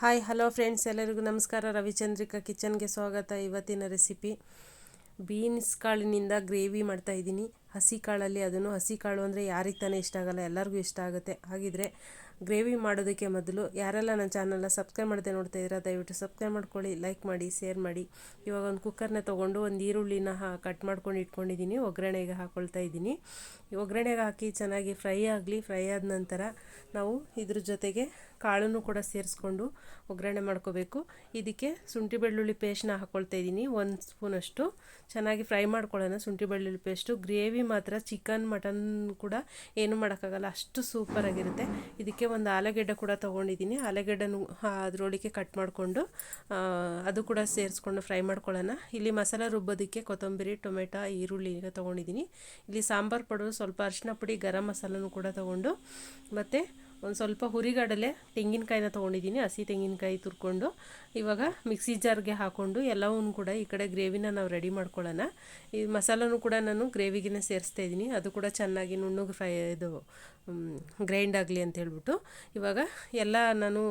Hi, hello friends, ಎಲ್ಲರಿಗೂ ನಮಸ್ಕಾರ. ರವಿಚಂದ್ರಿಕಾ ಕಿಚನ್ಗೆ ಸ್ವಾಗತ. ಇವತ್ತಿನ ರೆಸಿಪಿ, ಬೀನ್ಸ್ ಕಾಳಿನಿಂದ ಗ್ರೇವಿ ಮಾಡ್ತಾ ಇದ್ದೀನಿ. ಹಸಿ ಕಾಳಲ್ಲಿ, ಅದನ್ನು ಹಸಿ ಕಾಳು ಅಂದರೆ ಯಾರಿಗೆ ತಾನೇ ಇಷ್ಟ ಆಗಲ್ಲ, ಎಲ್ಲರಿಗೂ ಇಷ್ಟ ಆಗುತ್ತೆ. ಹಾಗಿದ್ರೆ ಗ್ರೇವಿ ಮಾಡೋದಕ್ಕೆ ಮೊದಲು ಯಾರೆಲ್ಲ ನನ್ನ ಚಾನಲ್ನ ಸಬ್ಸ್ಕ್ರೈಬ್ ಮಾಡದೆ ನೋಡ್ತಾ ಇದ್ದೀರಾ, ದಯವಿಟ್ಟು ಸಬ್ಸ್ಕ್ರೈಬ್ ಮಾಡ್ಕೊಳ್ಳಿ, ಲೈಕ್ ಮಾಡಿ, ಶೇರ್ ಮಾಡಿ. ಇವಾಗ ಒಂದು ಕುಕ್ಕರ್ನ ತೊಗೊಂಡು ಒಂದು ಈರುಳ್ಳಿನ ಕಟ್ ಮಾಡ್ಕೊಂಡು ಇಟ್ಕೊಂಡಿದ್ದೀನಿ, ಒಗ್ಗರಣೆಗೆ ಹಾಕ್ಕೊಳ್ತಾ ಇದ್ದೀನಿ. ಒಗ್ಗರಣೆಗೆ ಹಾಕಿ ಚೆನ್ನಾಗಿ ಫ್ರೈ ಆಗಲಿ, ಫ್ರೈ ಆದ ನಂತರ ನಾವು ಇದ್ರ ಜೊತೆಗೆ ಕಾಳನ್ನು ಕೂಡ ಸೇರಿಸ್ಕೊಂಡು ಒಗ್ಗರಣೆ ಮಾಡ್ಕೋಬೇಕು. ಇದಕ್ಕೆ ಶುಂಠಿ ಬೆಳ್ಳುಳ್ಳಿ ಪೇಸ್ಟ್ನ ಹಾಕ್ಕೊಳ್ತಾ ಇದ್ದೀನಿ, ಒಂದು ಸ್ಪೂನಷ್ಟು. ಚೆನ್ನಾಗಿ ಫ್ರೈ ಮಾಡ್ಕೊಳ್ಳೋಣ ಶುಂಠಿ ಬೆಳ್ಳುಳ್ಳಿ ಪೇಸ್ಟು. ಗ್ರೇವಿ ಮಾತ್ರ ಚಿಕನ್, ಮಟನ್ ಕೂಡ ಏನು ಮಾಡೋಕ್ಕಾಗಲ್ಲ, ಅಷ್ಟು ಸೂಪರಾಗಿರುತ್ತೆ. ಇದಕ್ಕೆ ಒಂದು ಆಲೂಗೆಡ್ಡೆ ಕೂಡ ತೊಗೊಂಡಿದ್ದೀನಿ. ಆಲೂಗೆಡ್ಡೆನೂ ಅದರೊಳಗೆ ಕಟ್ ಮಾಡಿಕೊಂಡು ಅದು ಕೂಡ ಸೇರಿಸ್ಕೊಂಡು ಫ್ರೈ ಮಾಡ್ಕೊಳ್ಳೋಣ. ಇಲ್ಲಿ ಮಸಾಲೆ ರುಬ್ಬೋದಕ್ಕೆ ಕೊತ್ತಂಬರಿ, ಟೊಮೆಟೊ, ಈರುಳ್ಳಿ ತೊಗೊಂಡಿದ್ದೀನಿ. ಇಲ್ಲಿ ಸಾಂಬಾರು ಪೌಡರ್ ಸ್ವಲ್ಪ ಅರಿಶಿನ ಪುಡಿ, ಗರಂ ಮಸಾಲನೂ ಕೂಡ ತೊಗೊಂಡು, ಮತ್ತು ಒಂದು ಸ್ವಲ್ಪ ಹುರಿಗಡಲೆ ತೆಂಗಿನಕಾಯಿನ ತೊಗೊಂಡಿದ್ದೀನಿ, ಹಸಿ ತೆಂಗಿನಕಾಯಿ ತುರ್ಕೊಂಡು. ಇವಾಗ ಮಿಕ್ಸಿ ಜಾರ್ಗೆ ಹಾಕ್ಕೊಂಡು ಎಲ್ಲವನ್ನೂ ಕೂಡ ಈ ಕಡೆ ಗ್ರೇವಿನ ನಾವು ರೆಡಿ ಮಾಡ್ಕೊಳ್ಳೋಣ. ಈ ಮಸಾಲನೂ ಕೂಡ ನಾನು ಗ್ರೇವಿಗಿನ ಸೇರಿಸ್ತಾ ಇದ್ದೀನಿ. ಅದು ಕೂಡ ಚೆನ್ನಾಗಿ ನುಣ್ಣಗೆ ಫ್ರೈ, ಇದು ಗ್ರೈಂಡ್ ಆಗಲಿ ಅಂತ ಹೇಳ್ಬಿಟ್ಟು. ಇವಾಗ ಎಲ್ಲ ನಾನು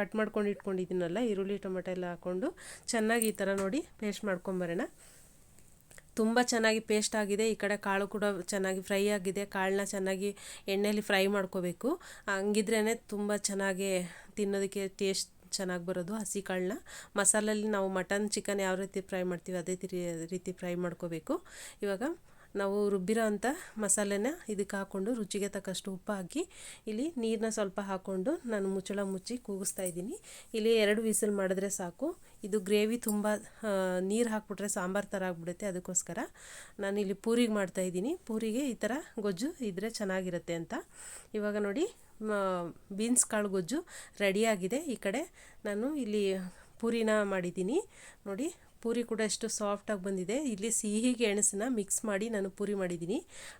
ಕಟ್ ಮಾಡ್ಕೊಂಡು ಇಟ್ಕೊಂಡಿದ್ದೀನಲ್ಲ, ಈರುಳ್ಳಿ, ಟೊಮೆಟೊ ಎಲ್ಲ ಹಾಕ್ಕೊಂಡು ಚೆನ್ನಾಗಿ ಈ ಥರ ನೋಡಿ ಪೇಸ್ಟ್ ಮಾಡ್ಕೊಂಬರೋಣ. ತುಂಬ ಚೆನ್ನಾಗಿ ಪೇಸ್ಟ್ ಆಗಿದೆ. ಈ ಕಡೆ ಕಾಳು ಕೂಡ ಚೆನ್ನಾಗಿ ಫ್ರೈ ಆಗಿದೆ. ಕಾಳನ್ನ ಚೆನ್ನಾಗಿ ಎಣ್ಣೆಯಲ್ಲಿ ಫ್ರೈ ಮಾಡ್ಕೋಬೇಕು. ಹಂಗಿದ್ರೇ ತುಂಬ ಚೆನ್ನಾಗಿ ತಿನ್ನೋದಕ್ಕೆ ಟೇಸ್ಟ್ ಚೆನ್ನಾಗಿ ಬರೋದು ಹಸಿ ಕಾಳನ್ನ. ಮಸಾಲಲ್ಲಿ ನಾವು ಮಟನ್ ಚಿಕನ್ ಯಾವ ರೀತಿ ಫ್ರೈ ಮಾಡ್ತೀವಿ ಅದೇ ರೀತಿ ಫ್ರೈ ಮಾಡ್ಕೋಬೇಕು. ಇವಾಗ ನಾವು ರುಬ್ಬಿರೋ ಅಂಥ ಮಸಾಲೆನ ಇದಕ್ಕೆ ಹಾಕ್ಕೊಂಡು ರುಚಿಗೆ ತಕ್ಕಷ್ಟು ಉಪ್ಪು ಹಾಕಿ, ಇಲ್ಲಿ ನೀರನ್ನ ಸ್ವಲ್ಪ ಹಾಕ್ಕೊಂಡು ನಾನು ಮುಚ್ಚಳ ಮುಚ್ಚಿ ಕೂಗಿಸ್ತಾ ಇದ್ದೀನಿ. ಇಲ್ಲಿ ಎರಡು ವಿಸಿಲ್ ಮಾಡಿದ್ರೆ ಸಾಕು. ಇದು ಗ್ರೇವಿ ತುಂಬ ನೀರು ಹಾಕ್ಬಿಟ್ರೆ ಸಾಂಬಾರು ಥರ ಆಗಿಬಿಡುತ್ತೆ ಅದಕ್ಕೋಸ್ಕರ. ನಾನು ಇಲ್ಲಿ ಪೂರಿಗೆ ಮಾಡ್ತಾ ಇದ್ದೀನಿ. ಪೂರಿಗೆ ಈ ಥರ ಗೊಜ್ಜು ಇದ್ದರೆ ಚೆನ್ನಾಗಿರುತ್ತೆ ಅಂತ. ಇವಾಗ ನೋಡಿ ಬೀನ್ಸ್ ಕಾಳು ಗೊಜ್ಜು ರೆಡಿಯಾಗಿದೆ ಈ ಕಡೆ ನಾನು ಇಲ್ಲಿ ಪೂರಿನ ಮಾಡಿದ್ದೀನಿ. ನೋಡಿ, ಪೂರಿ ಕೂಡ ಎಷ್ಟು ಸಾಫ್ಟಾಗಿ ಬಂದಿದೆ. ಇಲ್ಲಿ ಸಿಹಿ ಗೆಣಸನ್ನ ಮಿಕ್ಸ್ ಮಾಡಿ ನಾನು ಪೂರಿ ಮಾಡಿದ್ದೀನಿ.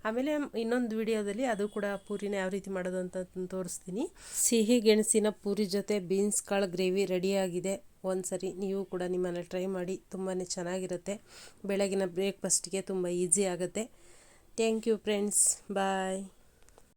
ಆಮೇಲೆ ಇನ್ನೊಂದು ವಿಡಿಯೋದಲ್ಲಿ ಅದು ಕೂಡ ಪೂರಿನ ಯಾವ ರೀತಿ ಮಾಡೋದು ಅಂತ ತೋರಿಸ್ತೀನಿ. ಸಿಹಿ ಗೆಣಸಿನ ಪೂರಿ ಜೊತೆ ಬೀನ್ಸ್ ಕಾಳು ಗ್ರೇವಿ ರೆಡಿಯಾಗಿದೆ ಒಂದು ಸರಿ ನೀವು ಕೂಡ ನಿಮ್ಮನ್ನು ಟ್ರೈ ಮಾಡಿ ತುಂಬಾ ಚೆನ್ನಾಗಿರುತ್ತೆ. ಬೆಳಗಿನ ಬ್ರೇಕ್ಫಾಸ್ಟ್ಗೆ ತುಂಬ ಈಸಿ ಆಗುತ್ತೆ. Thank you friends bye